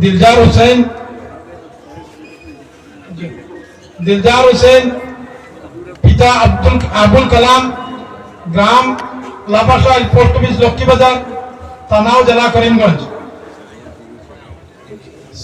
দিলজার হোসেন দিলজার হোসেন পিতা আব্দুল আবুল কালাম গ্রাম লাভাশাল post office Lakshmibazar থানাও জেলা করিমগঞ্জ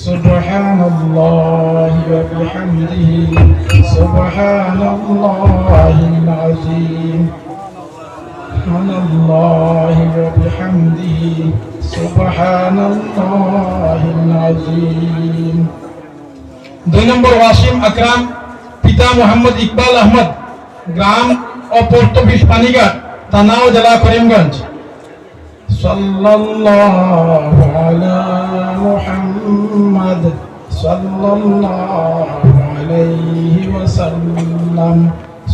سبحان الله وبحمده سبحان الله العظيم سبحان الله وبحمده سبحان الله العظيم দুই নম্বর ওয়াসিম আকরাম, পিতা মোহাম্মদ ইকবাল আহমদ, গ্রাম ও পোস্ট অফিস পানিঘাট, তানাও জেলা করিমগঞ্জ। সাল্লাল্লাহু আলা মুহাম্মদ সাল্লাল্লাহু আলাইহি ওয়াসাল্লাম।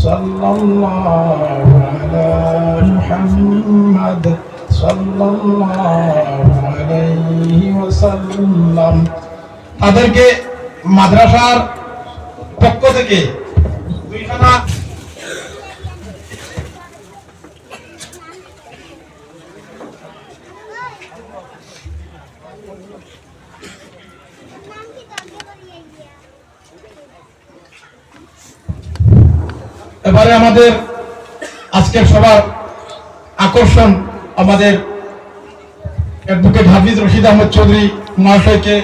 সাল্লাল্লাহু আলা মুহাম্মদ তাদেরকে মাদ্রাসার পক্ষ থেকে দুইখানা এবারে আমাদের আজকের সবার আকর্ষণ আমাদের অ্যাডভোকেট হাফিজ রশিদ আহমদ চৌধুরী মহাশয়কে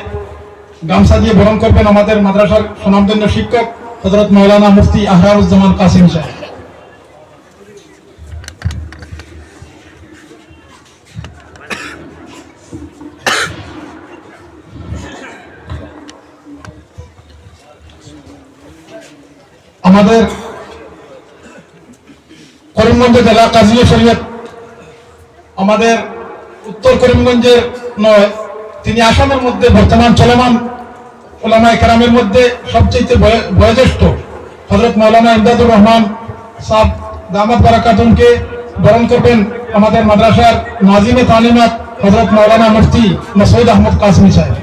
গামছা দিয়ে বরণ করবেন আমাদের মাদ্রাসার সুনামধন্য শিক্ষক হজরত মৌলানা মুফতি আহরারুজ্জামান কাসিম সাহেব। আমাদের করিমগঞ্জ জেলা কাজিয়া শরীয়ত আমাদের উত্তর করিমগঞ্জের নয়, তিনি আসামের মধ্যে বর্তমান চলমান ওলামায় কেরামের মধ্যে সবচেয়ে বয়- বয়োজ্যেষ্ঠ হজরত মৌলানা ইমদাদুর রহমান সাহ দামাত বারাকাতুনকে বরণ করবেন আমাদের মাদ্রাসার নাজিমে তালিমাত হজরত মৌলানা মুফতি মসউদ আহমদ কাসমি সাহেব।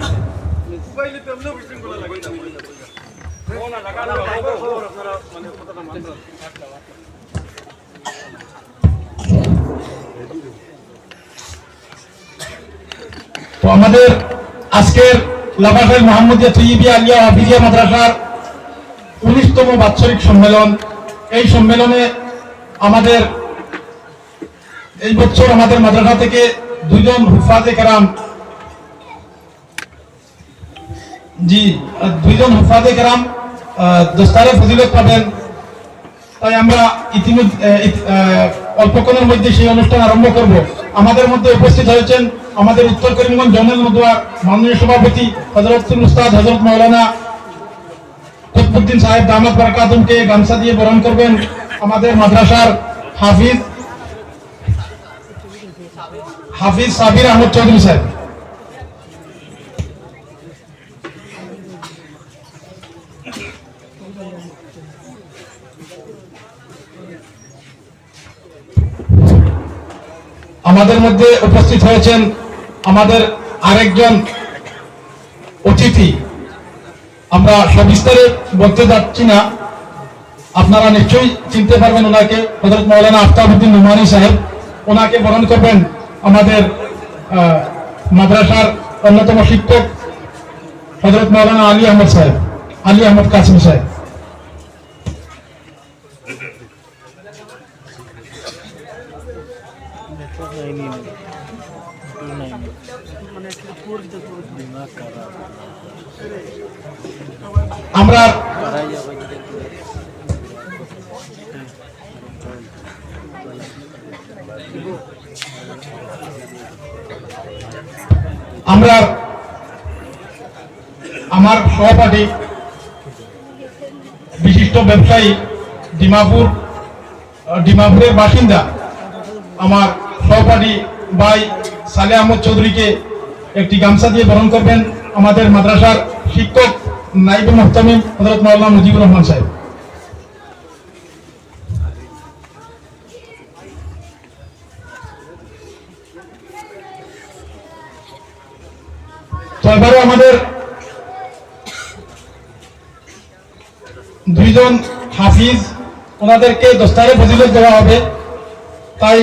তো আমাদের আজকের লাভাসাই মোহাম্মদিয়া তৈবিয়া আলিয়া হাফিজিয়া মাদ্রাসার উনিশতম বাৎসরিক সম্মেলন। এই সম্মেলনে আমাদের, এই বছর আমাদের মাদ্রাসা থেকে দুইজন হুফাজে কেরাম, জি দুইজন হুফাজে কেরাম দস্তারে ফজিলত পাবেন। তাই আমরা ইতিমধ্যে অল্পক্ষণের মধ্যে সেই অনুষ্ঠান আরম্ভ করব। আমাদের মধ্যে উপস্থিত হয়েছেন আমাদের উত্তর করিমগঞ্জ জনরল মদুয়ার মাননীয় সভাপতি হজরতুল উস্তাদ হজরত মৌলানা কুতবুদ্দিন সাহেব দামাত বারাকাতুমকে গামছা দিয়ে বরণ করবেন আমাদের মাদ্রাসার হাফিজ হাফিজ সাবির আহমদ চৌধুরী সাহেব। আমাদের মধ্যে উপস্থিত হয়েছেন আমাদের আরেকজন অতিথি। আমরা সবিস্তারে বলতে যাচ্ছি না। আপনারা নিশ্চয়ই চিনতে পারবেন ওনাকে হজরত মৌলানা আফতাবুদ্দিন নুমানি সাহেব। ওনাকে বরণ করবেন আমাদের মাদ্রাসার অন্যতম শিক্ষক হজরত মৌলানা আলী আহমদ সাহেব, আলী আহমদ কাসমি সাহেব। আমরা আমরা আমার সহপাঠী বিশিষ্ট ব্যবসায়ী ডিমাপুর ডিমাপুরের বাসিন্দা আমার সহপাঠী ভাই সালে আহমদ চৌধুরীকে একটি গামছা দিয়ে বরণ করবেন আমাদের মাদ্রাসার শিক্ষক নাইব মুহতামিম হজরত মাওলানা মুজিবুর রহমান সাহেব। তো এবারে আমাদের দুইজন হাফিজ, ওনাদেরকে দস্তারে ফজিলত দেওয়া হবে। তাই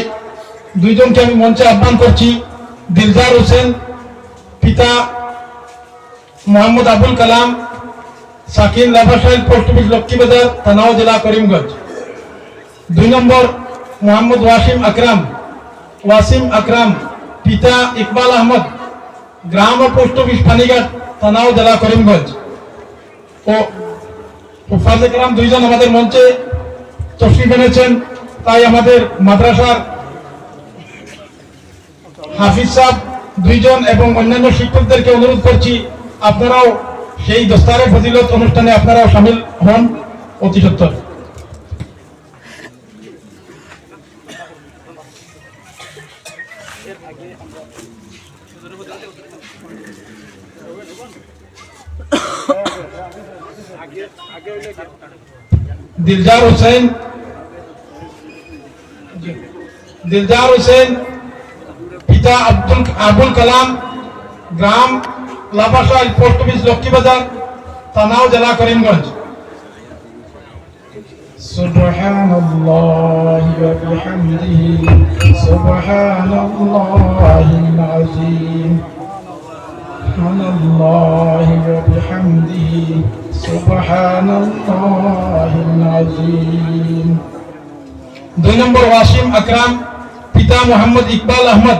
দুইজনকে আমি মঞ্চে আহ্বান করছি। দিলদার হোসেন, পিতা মোহাম্মদ আবুল কালাম, সাকিন লাভাসাইল পোস্ট অফিস লক্ষ্মীবাজার, থানাও জেলা করিমগঞ্জ। দুই নম্বর, মোহাম্মদ ওয়াসিম আকরাম। ওয়াসিম আকরাম, পিতা ইকবাল আহমদ, গ্রাম ও পোস্ট অফিস পানিঘাট থানাও জেলা করিমগঞ্জ। ও হুফাজ একরাম দুইজন আমাদের মঞ্চে তশরিফ এনেছেন, তাই আমাদের মাদ্রাসার হাফিজ সাহ দুইজন এবং অন্যান্য শিক্ষকদেরকে অনুরোধ করছি, আপনারাও সেই দস্তারে ফজিলত অনুষ্ঠানে আপনারাও সামিল হন অতি সত্তর দিলজার হোসেন দিলজার হোসেন পিতা আব্দুল আবুল কালাম গ্রাম লাভাসাইল পোস্ট অফিস লক্ষ্মীবাজার থানাও জেলা করিমগঞ্জ سبحان الله وبحمده سبحان الله العظيم سبحان الله وبحمده سبحان الله العظيم দুই নম্বর ওয়াসিম আকরাম পিতা মোহাম্মদ ইকবাল আহমদ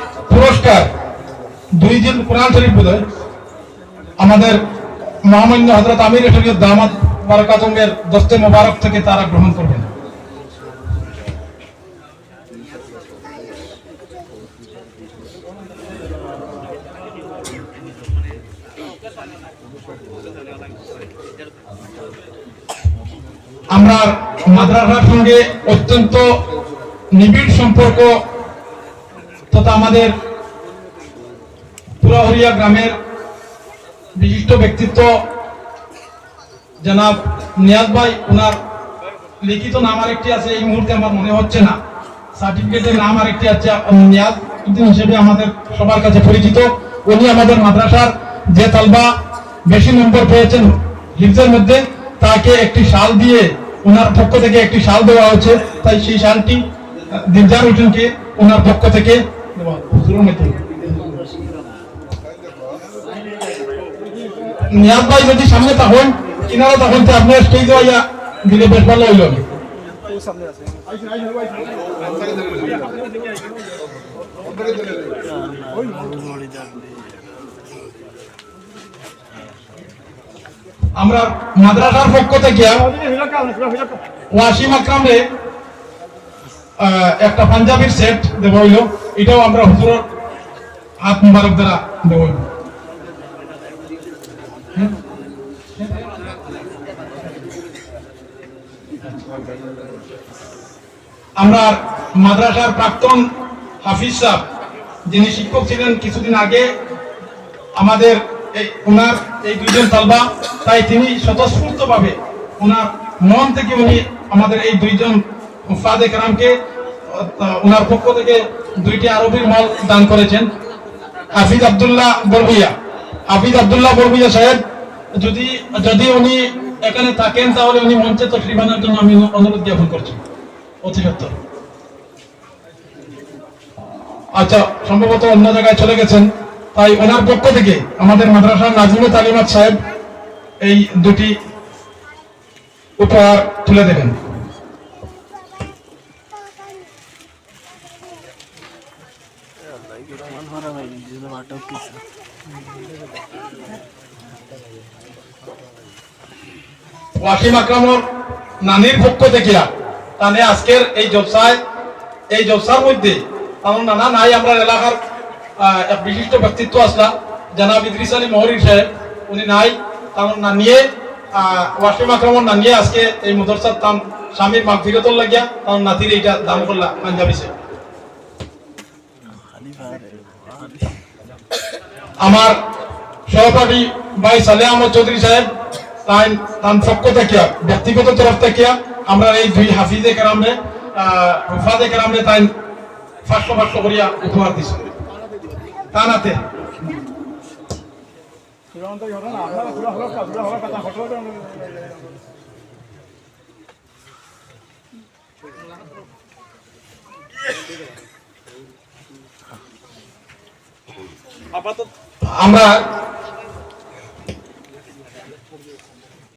পুরস্কার। দুই দিন কোরআন শরীফ বোধ আমাদের মহামান্য হজরত আমির শরীয়ত দামাদ বারাকাতঙ্গের দস্তে মোবারক থেকে তারা গ্রহণ করবেন। আমরা মাদ্রাসার সঙ্গে অত্যন্ত নিবিড় সম্পর্ক তথা আমাদের পুরাহরিয়া গ্রামের বিশিষ্ট ব্যক্তিত্ব জনাব নিয়াজ ভাই ওনার লিখিত নাম আরেকটি আছে, এই মুহূর্তে আমার মনে হচ্ছে না সার্টিফিকেটের নাম আরেকটি আছে নিয়াজ উদ্দিন হিসেবে আমাদের সবার কাছে পরিচিত উনি আমাদের মাদ্রাসার যে তালবা বেশি নম্বর পেয়েছেন হিফজের মধ্যে, তাকে একটি শাল দিয়ে ওনার পক্ষ থেকে একটি শাল দেওয়া হচ্ছে তাই সেই শালটি দিলজার হোসেনকে ওনার পক্ষ থেকে। নিয়াজ ভাই যদি সামনে তখন কিনারা তখন তো আপনার দিলে বেশ ভালো হইল। আমরা মাদ্রাসার পক্ষ থেকে ওয়াসিম আকরাম একটা পাঞ্জাবির সেট দেব এটাও আমরা হুজুরের হাত মুবারক দ্বারা দেব। আমরা মাদ্রাসার প্রাক্তন হাফিজ সাহ যিনি শিক্ষক ছিলেন কিছুদিন আগে, আমাদের এই ওনার এই দুইজন তালবা, তাই তিনি স্বতঃস্ফূর্ত ভাবে ওনার মন থেকে উনি আমাদের এই দুইজন ফাদে কারামকে ওনার পক্ষ থেকে দুইটি আরবির মাল দান করেছেন। হাফিজ আব্দুল্লাহ বরবুইয়া হাফিজ আব্দুল্লাহ বরবুইয়া সাহেব, যদি যদি উনি এখানে থাকেন, তাহলে উনি মঞ্চে তশরিফানের জন্য আমি অনুরোধ জ্ঞাপন করছি। অতি সত্তর আচ্ছা সম্ভবত অন্য জায়গায় চলে গেছেন। তাই ওনার পক্ষ থেকে আমাদের মাদ্রাসার নাজমুল তালিমাত সাহেব এই দুটি উপহার তুলে দেবেন। ওয়াসিম আকরামর নানির পক্ষ থেকে তাহলে আজকের এই জলসায় এই জলসার মধ্যে আমার নানা নাই আমরা এলাকার বিশিষ্ট ব্যক্তিত্ব আসলা জানাব ইদ্রিস আলী মহরির সাহেব। উনি নাই তার না নিয়ে আহ, ওয়াসিম আকরামর না আজকে এই মুদরসার তাম স্বামীর মাগ লাগিয়া তার নাতির এইটা দাম করলা পাঞ্জাবি সাহেব। আমার সহপাঠী ভাই সালে আহমদ চৌধুরী সাহেব, তাই তার পক্ষ থেকে, ব্যক্তিগত তরফ থেকে আমরা এই দুই হাফিজে কেরামরে রুফাদে কেরামরে তাই পাঁচশো পাঁচশো করিয়া উপহার দিছে। তানাতে আমরা